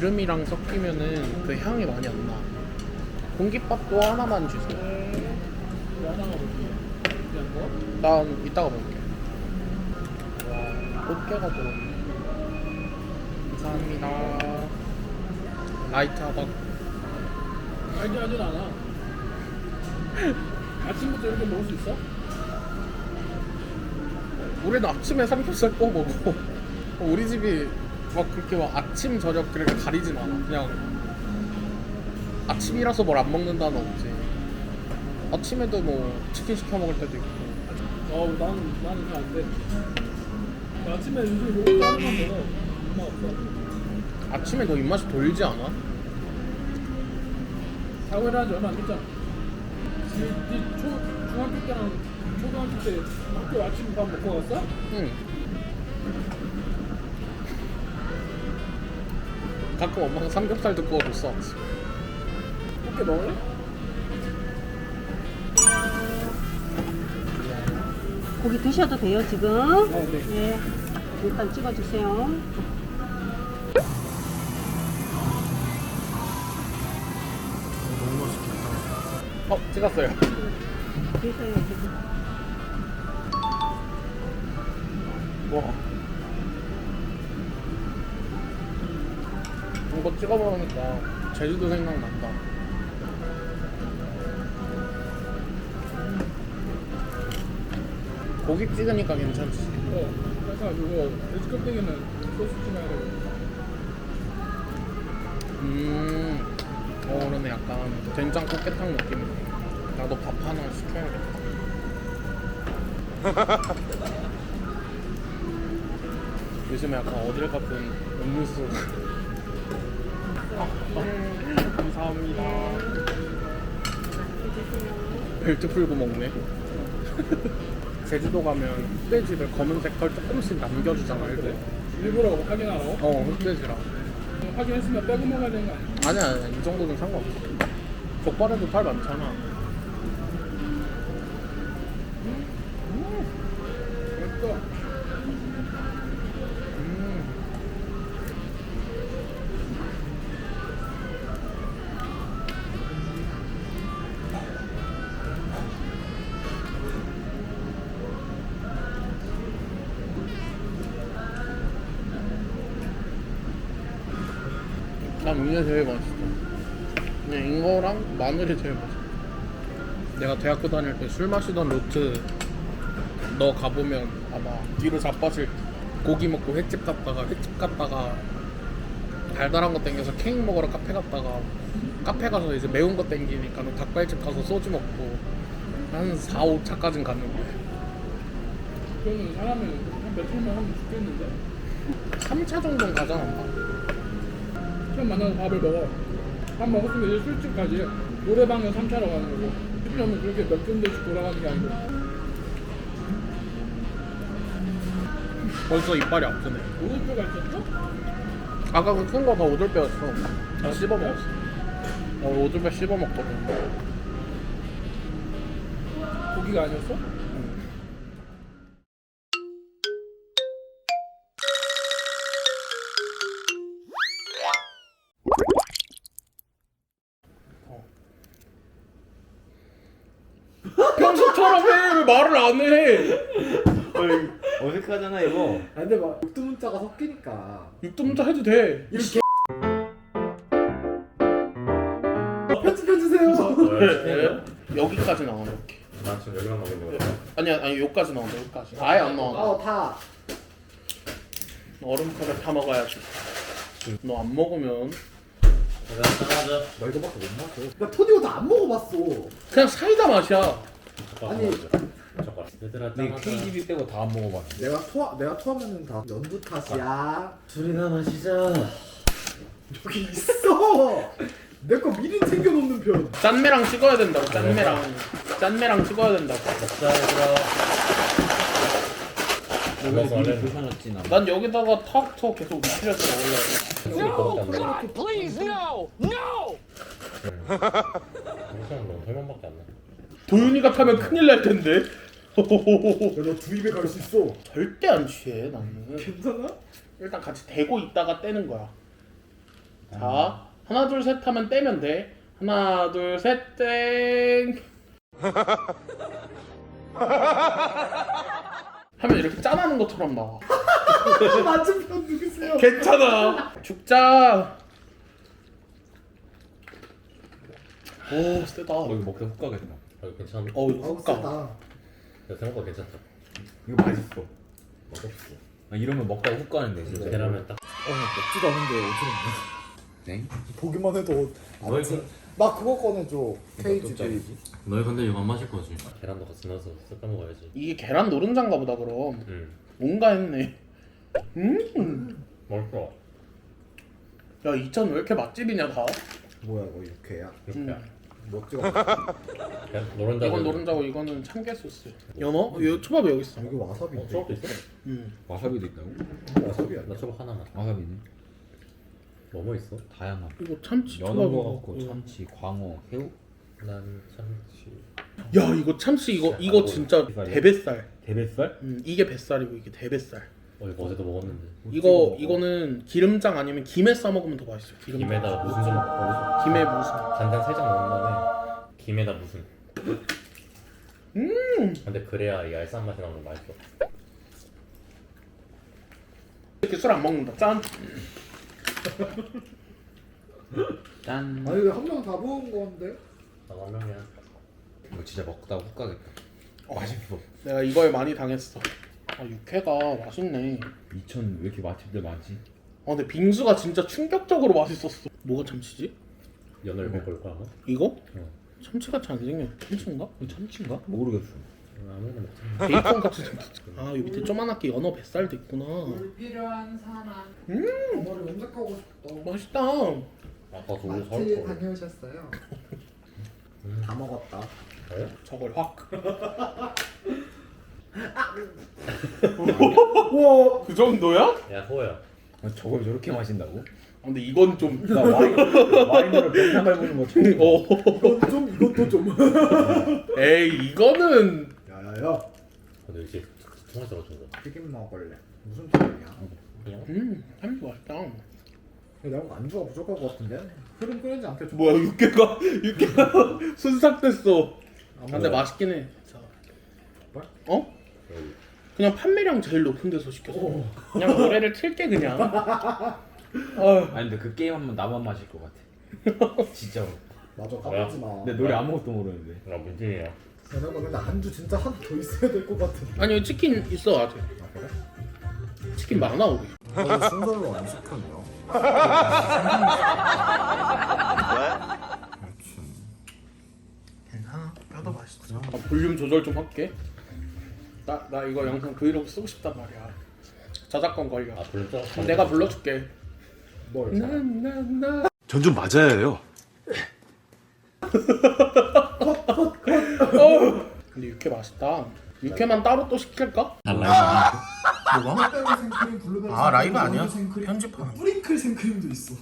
기 기름이랑 섞이면은 그 향이 많이 안 나. 공깃밥도 하나만 주세요. 난 이따가 먹을게. 와, 꽃게가 들었네. 감사합니다. 라이트 하박. 알지 하진 않아. 아침부터 이렇게 먹을 수 있어? 우리는 아침에 삼겹살 구워 먹어. 우리 집이 막 그렇게 막 아침 저녁 그렇게 가리진 않아. 그냥 아침이라서 뭘 안 먹는다는 없지. 아침에도 뭐 치킨 시켜 먹을 때도 있고. 어, 나는 나는 잘안 돼. 나 아침에 요즘 요거 짜장면 먹어. 엄마 없어. 아침에 너 입맛이 돌지 않아? 사고를 한지 얼마 안 됐잖아. 네, 네 초, 중학교 때랑 초등학교 때 학교 아침 밥 먹고 갔어? 응. 가끔 엄마가 삼겹살도 구워줬어. 꽃게 먹을래? 고기 드셔도 돼요 지금. 어, 네. 네. 일단 찍어주세요. 너무 맛있겠다. 어, 찍었어요. 드세요. 와. 이거 찍어 먹으니까 제주도 생각난다. 고기 찍으니까 괜찮지. 어. 그래서 이거 돼지 껍데기는 소스 찍어야 되고. 음, 어, 그러네. 약간 된장 꽃게탕 느낌이네. 나도 밥 하나 시켜야겠다. 요즘에 약간 어딜 가든 음료수. 감사합니다. 벨트 풀고 먹네. 제주도 가면 흑돼지를 검은색 걸 조금씩 남겨주잖아, 일부. 일부러 확인하라고? 어, 흑돼지랑. 확인했으면 빼고 먹어야 되는 거 아니야? 아니야, 아니야. 이 정도는 상관없어. 족발에도 팔 많잖아. 맛있어. 난 이게 제일 맛있어. 그냥 이거랑 마늘이 제일 맛있어. 내가 대학교 다닐 때 술 마시던 루트 너 가보면 아마 뒤로 자빠질 고기 먹고 횟집 갔다가 횟집 갔다가 달달한 거 땡겨서 케이크 먹으러 카페 갔다가 카페 가서 이제 매운 거 땡기니까 닭발집 가서 소주 먹고 한 4, 5차까진 갔는데 그거는 사람이 한 며칠만 하면 죽겠는데? 3차 정도는 가잖아 처음 만나서 밥을 먹어. 밥 먹었으면 이제 술집 가지. 노래방은 3차로 가는 거고. 술집하면 그렇게 몇 군데씩 돌아가는 게 아니고. 벌써 이빨이 아프네 오돌뼈가 있었어? 아까 그 큰 거 다 오돌뼈였어 다 씹어 먹었어 어 오돌뼈 씹어 먹거든 고기가 아니었어? 평소처럼 해 왜 말을 안 해? 어이, 어색하잖아 이거. 아 근데 막 육두 문자가 섞이니까. 육두문자 해도 돼. 이렇게. 편집해 주세요. 네. 여기까지 나와 이렇게 나 지금 여기만 나오고 있는 거야. 아니야 아니 여기까지 나온다 여기까지. 아예 안 나와 어다. 얼음컵에 타 먹어야지. 너 안 먹으면. 나 이거밖에 못 마셔 나 토니오도 안 먹어봤어. 그냥 사이다 맛이야 아니. 잠깐. 얘들아, 네 KGB 빼고 다 안 먹어봤네. 내가 토하 내가 토하면은 다 연두 탓이야 둘이나 마시자. 여기 있어 내 거 미리 챙겨 놓는 편 짠매랑 찍어야 된다고 짠매랑 짠매랑 찍어야 된다고 먹자 얘들아. 불편했지 나. 난 여기다가 턱턱 계속 미치렸어 원래 No, please no, no. 이 사람 너무 설명밖에 안 나. 도윤이가 타면 큰일 날 텐데 야 너 두 입에 갈 수 있어. 절대 안 취해 나는. 괜찮아? 일단 같이 대고 있다가 떼는 거야. 자, 하나 둘 셋 하면 떼면 돼. 하나 둘 셋 땡. 하면 이렇게 짠하는 것처럼 나와. 맞은편 누구세요? 괜찮아. 죽자. 오 세다. 어 이거 먹다 훅 가겠다. 어 이거 괜찮은데? 어 이거 어, 훅가. 세다. 야, 생각보다 괜찮다. 이거 맛있어. 맛없어. 아, 이러면 먹다가 훅 가는데 진짜. 계란면 딱 어 먹지도 않은데 어지럽네. 네? 보기만 해도. 나 그거 꺼내줘. 케이지 베이비. 너희 근데 이거 안 마실 거지? 계란도 같이 넣어서 섞어 먹어야지. 이게 계란 노른자인가 보다 그럼. 응. 뭔가 했네. 음. 맛있어. 야 이천 왜 이렇게 맛집이냐 다. 뭐야 이거 육회야? 이렇게. 음. 뭐 찍어? 그냥 노른자. 이건 노른자고 이거는 참깨 소스. 연어? 이 초밥이 여기 있어. 여기 와사비. 어, 초밥도 있어? 음. 와사비도 있다고? 와사비야. 나 초밥 하나만. 와사비네. 뭐뭐 있어? 다양한. 이거 참치 연어. 먹었고 참치, 광어, 새우, 난 참치. 야 이거 참치 이거 이거 진짜 뱃살이야? 대뱃살. 대뱃살? 음, 이게 뱃살이고 이게 대뱃살. 어 이거 어제도 먹었는데. 이거 이거는 기름장 아니면 김에 싸 먹으면 더 맛있어. 기름. 김에다 무슨 좀 먹고 김에 무슨. 간장 살짝 넣은 다음에 김에다 무슨. 음. 근데 그래야 이 알싸한 맛이 나면 맛있어. 이렇게 술 안 먹는다. 짠. 짠. 아니 한명 다 부은 건데? 나한 명이야. 이거 진짜 먹다가 훅 가겠다. 맛있어. 내가 이거에 많이 당했어. 아 육회가 맛있네. 이천 왜 이렇게 맛집들 많지? 아 근데 빙수가 진짜 충격적으로 맛있었어. 뭐가 참치지? 연어를 먹을 거야. 이거? 응. 참치같이 안 생겨. 참치인가? 이거 참치인가? 모르겠어. 아무거나 먹자. 베이컨 같이 생겼어. 아 여기 밑에 조그맣게 연어 뱃살도 있구나. 필요한 사람. 음 머리 염색하고 싶다. 맛있다. 아까 그거 마트 사올 거. 다녀오셨어요? 다 먹었다. 저걸 확. 우와. 그 정도야? 야 소야. 아, 저걸 저렇게 마신다고? 아, 근데 이건 좀. 나 와인 와인으로 병상 밟는 거 처음. 봐. 어. 이건 좀 이것도 좀. 에이 이거는 야야야. 근데 이제 정말 떨어진다. 튀김 먹을래. 무슨 튀김이야? 음 맛있다. 내가 안주가 부족할 것 같은데? 흐름 끓이지 않겠죠? 뭐야 육개가 육개가 순삭됐어. 아, 근데? 맛있긴 해. 자. 뭐? 어? 그냥 판매량 제일 높은 데서 시켰어. 그냥 노래를 틀게 그냥. 아, 아니 근데 그 게임 하면 나만 마실 것 같아. 진짜로. 맞아 까먹지 마. 근데 노래 아무것도 모르는데. 나 문제야. 내가 근데 안주 진짜 하나 더 있어야 될 것 같아. 아니 치킨 있어 아직. 아 그래? 치킨 많아 우리. 나 순서로 안 시켰냐? 괜찮아. 뼈도 맛있어. 아, 볼륨 조절 좀 할게. 나 나 이거 영상 브이로그 쓰고 싶단 말이야. 저작권 걸려. 아 불렀어? 내가 불러줄게. 뭘? 나나나. 전 좀 맞아야 해요. 근데 육회 맛있다. 육회만 따로 또 시킬까? 블루베리 생크림, 블루베리 아, 라이브 아니야? 생크림. 편집하는 거. 뿌링클 생크림도 있어.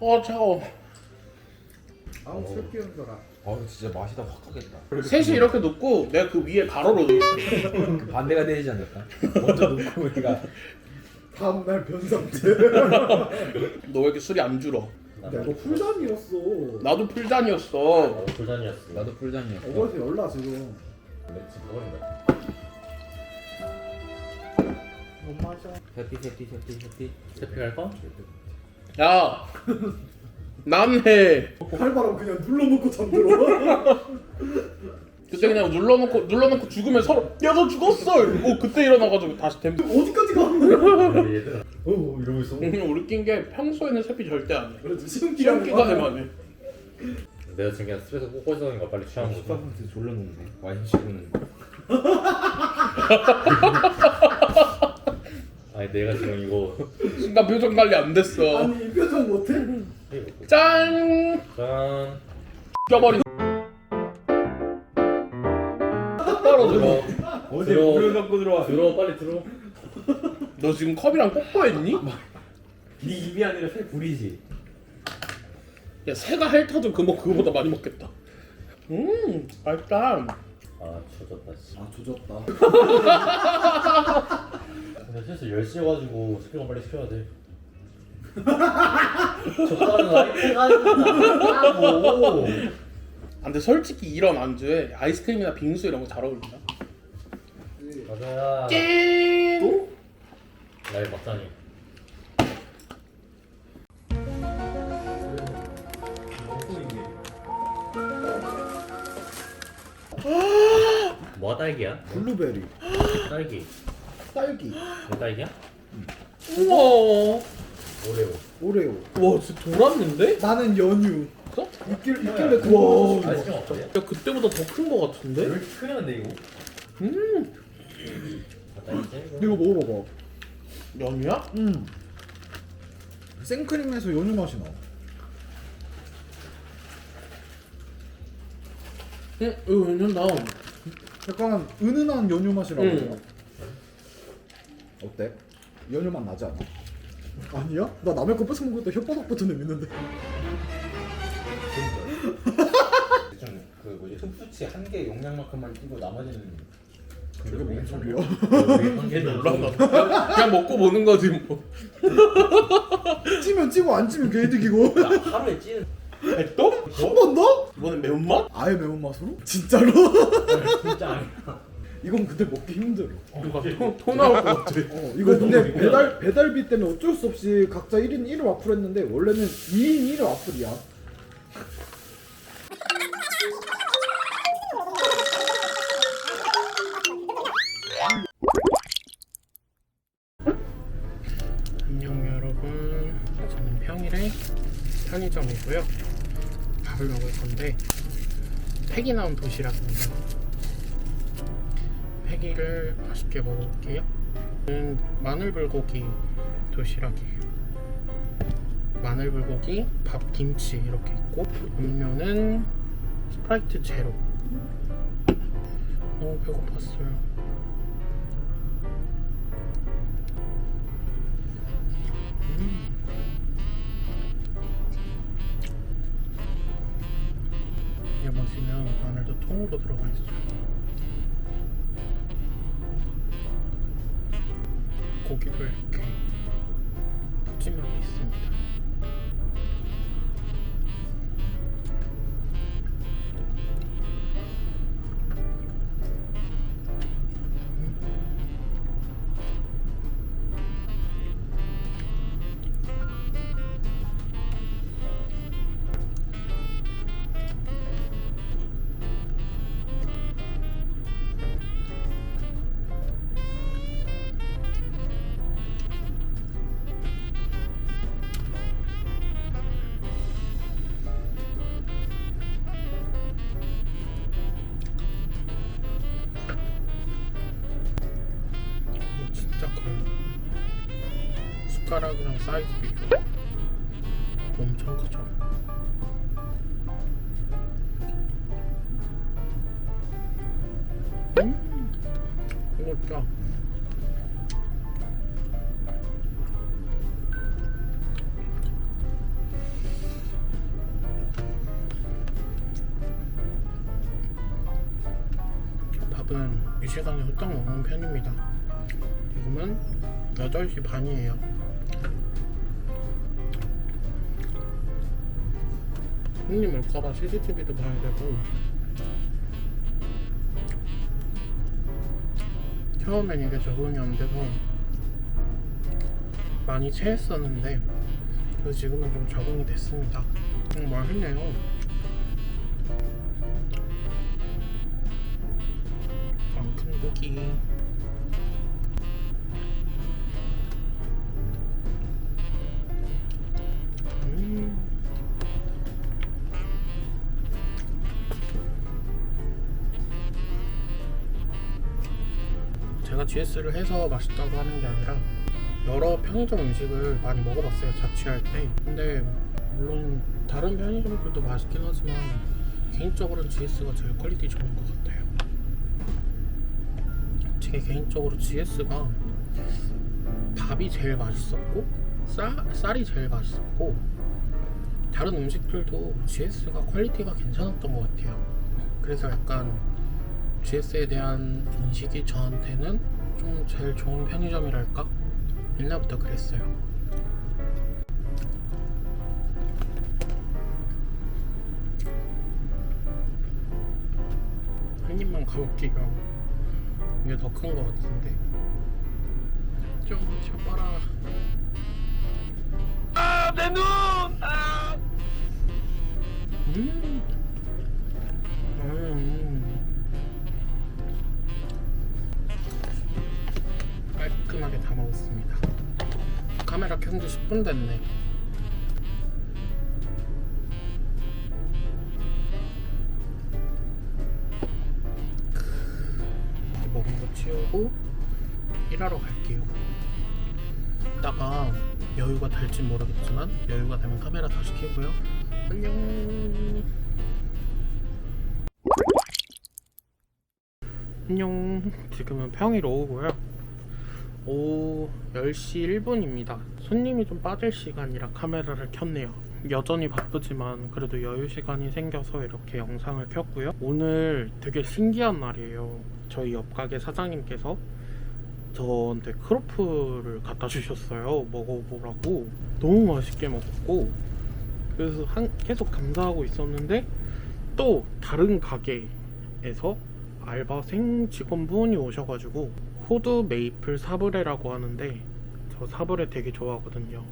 어 차워. 아우 슬피 연거라. 아 진짜 맛이 다 확 가겠다. 셋이 이렇게 놓고 내가 그 위에 가로로 넣을게. 그 반대가 되지 않을까? 먼저 놓고 우리가 다음 날 변상태. 너왜 이렇게 술이 안 줄어? 야 이거 풀단이었어. 나도 풀잔이었어. 어, 불단이었어. 나도 풀장이야. 어거에서 열나 지금. 맵지 그거인가? 못 마셔. 해피 해피 해피 해피. 세피 할까? 야, 남해. 팔바람 그냥 눌러놓고 잠들어. 그때 그냥 눌러놓고 눌러놓고 죽으면 서로 야너 죽었어. 이러고 그때 일어나가지고 다시 댐. 어디까지 가? 우리 얘들아. 어 이러고 있어. 우리 낀게 평소에는 세피 절대 안 해. 그래도 시험 시험 기간에 기간에만 해. 내가 지금 그냥 스트레스 꼬꼬지니까 빨리 취한 거지. 식사한테 졸려놓네. 와인 치고는. 아니 내가 지금 이거 순간 표정 관리 안 됐어. 아니 이 표정 못해? 짠. 짠. 껴버린. 똑바로 들어. 어제 들어. 물을 갖고 들어와. 들어 빨리 들어. 너 지금 컵이랑 뽀뽀했니? 네 입이 아니라 새 불이지. 야 새가 핥아도 그뭐 그거보다 많이 먹겠다. 음 맛있다. 아 조졌다 씨. 아 조졌다 근데 슬슬 10시 해가지고 스피커 빨리 시켜야 돼 적당한 라이트가 아니고 아, 근데 솔직히 이런 안주에 아이스크림이나 빙수 이런 거 잘 어울린다. 맞아야 짠! 나의 막상이 뭐가 딸기야? 블루베리 딸기 딸기 왜 딸기야? 우와. 오레오 오레오 와 진짜 돌았는데? 나는 연유 어? 있길, 있길래 그거 아이스크림 없어요? 야 그때보다 더 큰거 같은데? 왜 이렇게 크게 만데 이거? 음 아, 딸기지? 이거 먹어봐봐 연유야? 음 생크림에서 연유 맛이 나 응 이거 괜찮다. 약간 은은한 연유 맛이라고 해야 음. 되나? 어때? 연유 맛 나지 않아? 아니야? 나 남의 거 뺏어 먹을 때 혓바닥부터 내미는데 좀그 뭐지 흡수치 한 개 용량만큼만 끼고 나머지는 그게 뭔 소리야? 그냥, 그냥 먹고 보는 거지 뭐. 찌면 찌고 안 찌면 개이득이고 하루에 찌는 또? 한 번 더? 이번엔 매운맛? 아예 매운맛으로? 진짜로? 진짜 아니야 이건 근데 먹기 힘들어 토, 토 나올 것 같아. 어, 이거 근데 배달, 배달비 때문에 어쩔 수 없이 각자 1인 1을 와플 했는데 원래는 2인 1을 와플이야 안녕 여러분. 저는 평일에 편의점이고요. 밥을 먹을 건데 팩이 나온 도시락입니다. 팩이를 맛있게 먹어볼게요. 는 마늘 불고기 도시락이에요. 마늘 불고기, 밥, 김치 이렇게 있고 음료는 스프라이트 제로. 너무 배고팠어요. 이게 보시면 마늘도 통으로 들어가 있어요. 고기도 이렇게 푸짐하게 있습니다. 숟가락이랑 사이즈 비교 엄청 크죠. 음, 이거 진짜 밥은 이 시간에 후딱 먹는 편입니다. 지금은 8시 반이에요. 손님 올까봐 CCTV도 봐야 되고 처음엔 이게 적응이 안 돼서 많이 체했었는데 그래서 지금은 좀 적응이 됐습니다. 음, 맛있네요. 큰 고기 GS를 해서 맛있다고 하는 게 아니라 여러 편의점 음식을 많이 먹어봤어요 자취할 때 근데 물론 다른 편의점들도 맛있긴 하지만 개인적으로는 GS가 제일 퀄리티 좋은 것 같아요 제 개인적으로 GS가 밥이 제일 맛있었고 쌀, 쌀이 제일 맛있었고 다른 음식들도 GS가 퀄리티가 괜찮았던 것 같아요. 그래서 약간 GS에 대한 인식이 저한테는 좀 제일 좋은 편의점이랄까? 옛날부터 그랬어요. 한 입만 가볼게요. 이게 더 큰 것 같은데. 좀 줘봐라. 아, 내 눈! 아! 음. 음. 깔끔하게 다 먹었습니다. 카메라 켠지 10분 됐네. 이렇게 먹은 거 치우고 일하러 갈게요. 이따가 여유가 될지 모르겠지만 여유가 되면 카메라 다시 켜고요. 안녕. 안녕. 지금은 평일 오후고요. 오후 10시 1분입니다. 손님이 좀 빠질 시간이라 카메라를 켰네요. 여전히 바쁘지만 그래도 여유 시간이 생겨서 이렇게 영상을 켰고요. 오늘 되게 신기한 날이에요. 저희 옆 가게 사장님께서 저한테 크로플을 갖다 주셨어요. 먹어보라고. 너무 맛있게 먹었고 그래서 한, 계속 감사하고 있었는데 또 다른 가게에서 알바생 직원분이 오셔가지고 호두 메이플 사브레라고 하는데 저 사브레 되게 좋아하거든요.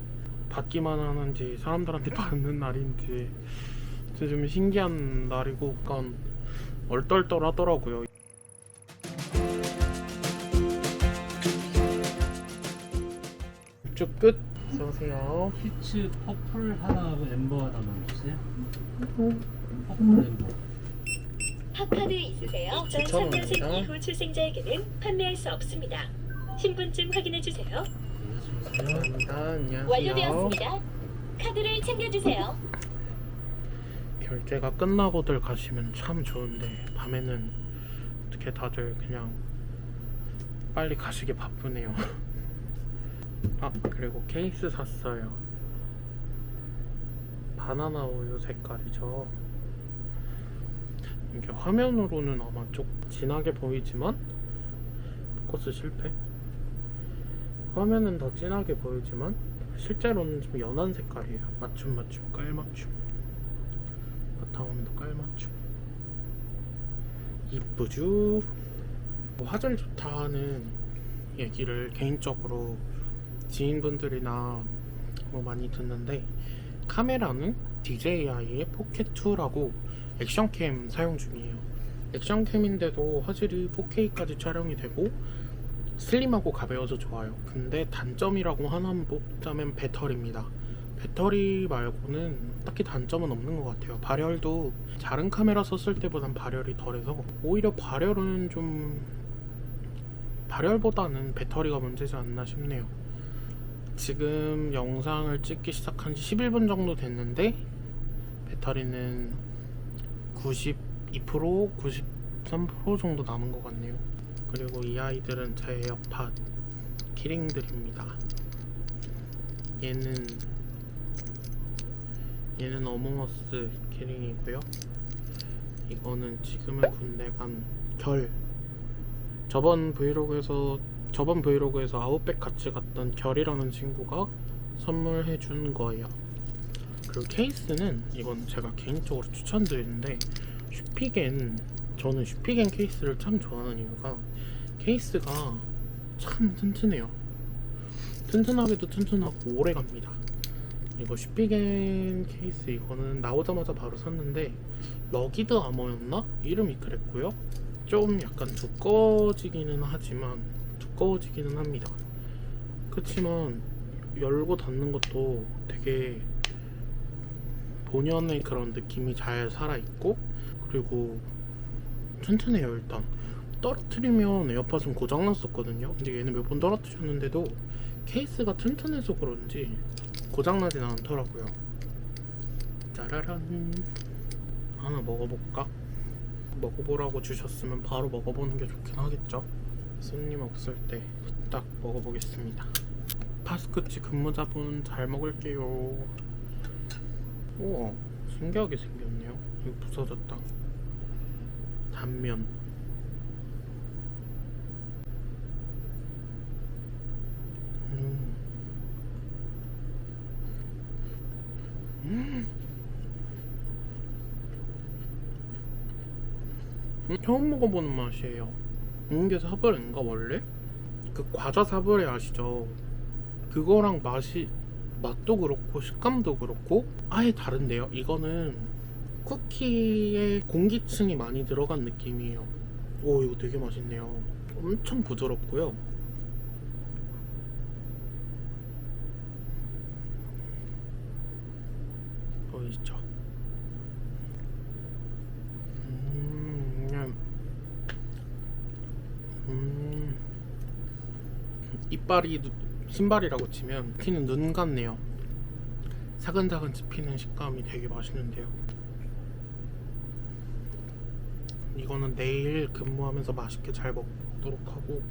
받기만 하는지 사람들한테 받는 날인지 진짜 좀 신기한 날이고 약간 얼떨떨하더라고요. 쭉 끝. 어서오세요. 피츠 퍼플 하나하고 엠버 하나만 주세요. 퍼플 엠버. 팝카드 있으세요? 2003년생 원입니다. 이후 출생자에게는 판매할 수 없습니다. 신분증 확인해 주세요. 감사합니다. 안녕하세요. 완료되었습니다. 카드를 챙겨주세요. 결제가 끝나고들 가시면 참 좋은데 밤에는 어떻게 다들 그냥 빨리 가시기 바쁘네요. 아 그리고 케이스 샀어요. 바나나 우유 색깔이죠. 이게 화면으로는 아마 좀 진하게 보이지만 포커스 실패. 화면은 더 진하게 보이지만 실제로는 좀 연한 색깔이에요. 맞춤 맞춤 깔맞춤. 바탕화면도 깔맞춤. 이쁘죠? 뭐 화질 좋다는 얘기를 개인적으로 지인분들이나 뭐 많이 듣는데 카메라는 DJI의 포켓2라고 액션캠 사용 중이에요. 액션캠인데도 화질이 4K까지 촬영이 되고 슬림하고 가벼워서 좋아요. 근데 단점이라고 하나만 뽑자면 배터리입니다. 배터리 말고는 딱히 단점은 없는 것 같아요. 발열도 다른 카메라 썼을 때보단 발열이 덜해서 오히려 발열은 좀 발열보다는 배터리가 문제지 않나 싶네요. 지금 영상을 찍기 시작한 지 11분 정도 됐는데 배터리는 92%, 93% 정도 남은 것 같네요. 그리고 이 아이들은 제 에어팟 키링들입니다. 얘는 얘는 어몽어스 키링이고요. 이거는 지금은 군대 간 결. 저번 브이로그에서 저번 브이로그에서 아웃백 같이 갔던 결이라는 친구가 선물해 준 거예요. 그리고 케이스는 이건 제가 개인적으로 추천드리는데 슈피겐 저는 슈피겐 케이스를 참 좋아하는 이유가 케이스가 참 튼튼해요. 튼튼하게도 튼튼하고 오래 갑니다. 이거 슈피겐 케이스 이거는 나오자마자 바로 샀는데 러기드 아머였나? 이름이 그랬고요. 좀 약간 두꺼워지기는 하지만 두꺼워지기는 합니다. 그렇지만 열고 닫는 것도 되게 본연의 그런 느낌이 잘 살아있고 그리고 튼튼해요 일단. 떨어뜨리면 에어팟은 고장났었거든요. 근데 얘는 몇 번 떨어뜨렸는데도 케이스가 튼튼해서 그런지 고장나진 않더라고요. 짜라란. 하나 먹어볼까? 먹어보라고 주셨으면 바로 먹어보는 게 좋긴 하겠죠? 손님 없을 때 딱 먹어보겠습니다. 파스쿠치 근무자분 잘 먹을게요 우와 신기하게 생겼네요 이거 부서졌다 단면 음. 음. 음, 처음 먹어보는 맛이에요 이게 사발인가 원래? 그 과자 사발이 아시죠? 그거랑 맛이 맛도 그렇고 식감도 그렇고 아예 다른데요. 이거는 쿠키에 공기층이 많이 들어간 느낌이에요. 오 이거 되게 맛있네요. 엄청 부드럽고요. 보이시죠? 음, 그냥 음, 이빨이 누- 신발이라고 치면 피는 눈 같네요. 사근사근 씹히는 식감이 되게 맛있는데요. 이거는 내일 근무하면서 맛있게 잘 먹도록 하고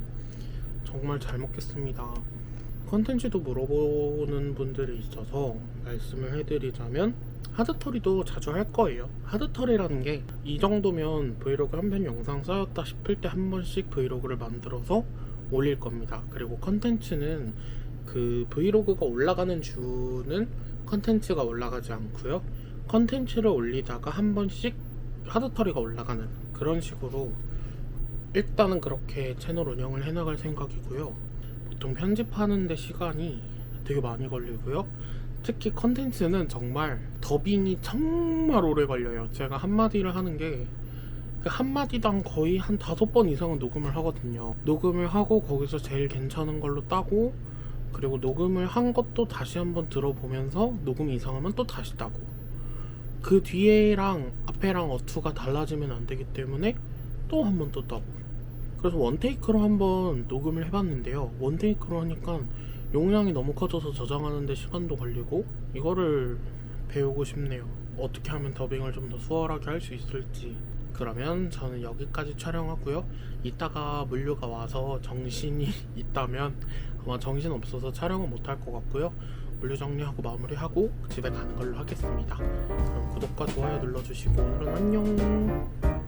정말 잘 먹겠습니다. 컨텐츠도 물어보는 분들이 있어서 말씀을 해드리자면 하드터리도 자주 할 거예요. 하드터리라는 게 이 정도면 브이로그 한 편 영상 쌓였다 싶을 때 한 번씩 브이로그를 만들어서 올릴 겁니다. 그리고 컨텐츠는 그 브이로그가 올라가는 주는 컨텐츠가 올라가지 않고요. 컨텐츠를 올리다가 한 번씩 하드터리가 올라가는 그런 식으로 일단은 그렇게 채널 운영을 해나갈 생각이고요. 보통 편집하는데 시간이 되게 많이 걸리고요. 특히 컨텐츠는 정말 더빙이 정말 오래 걸려요. 제가 한마디를 하는 게그 한 마디당 거의 한 다섯 번 이상은 녹음을 하거든요. 녹음을 하고 거기서 제일 괜찮은 걸로 따고 그리고 녹음을 한 것도 다시 한번 들어보면서 녹음 이상하면 또 다시 따고 그 뒤에랑 앞에랑 어투가 달라지면 안 되기 때문에 또 한 번 또 따고 그래서 원테이크로 한번 녹음을 해봤는데요. 원테이크로 하니까 용량이 너무 커져서 저장하는데 시간도 걸리고 이거를 배우고 싶네요. 어떻게 하면 더빙을 좀 더 수월하게 할 수 있을지. 그러면 저는 여기까지 촬영하고요. 이따가 물류가 와서 정신이 있다면 아마 정신 없어서 촬영은 못할 것 같고요. 물류 정리하고 마무리하고 집에 가는 걸로 하겠습니다. 그럼 구독과 좋아요 눌러주시고 오늘은 안녕.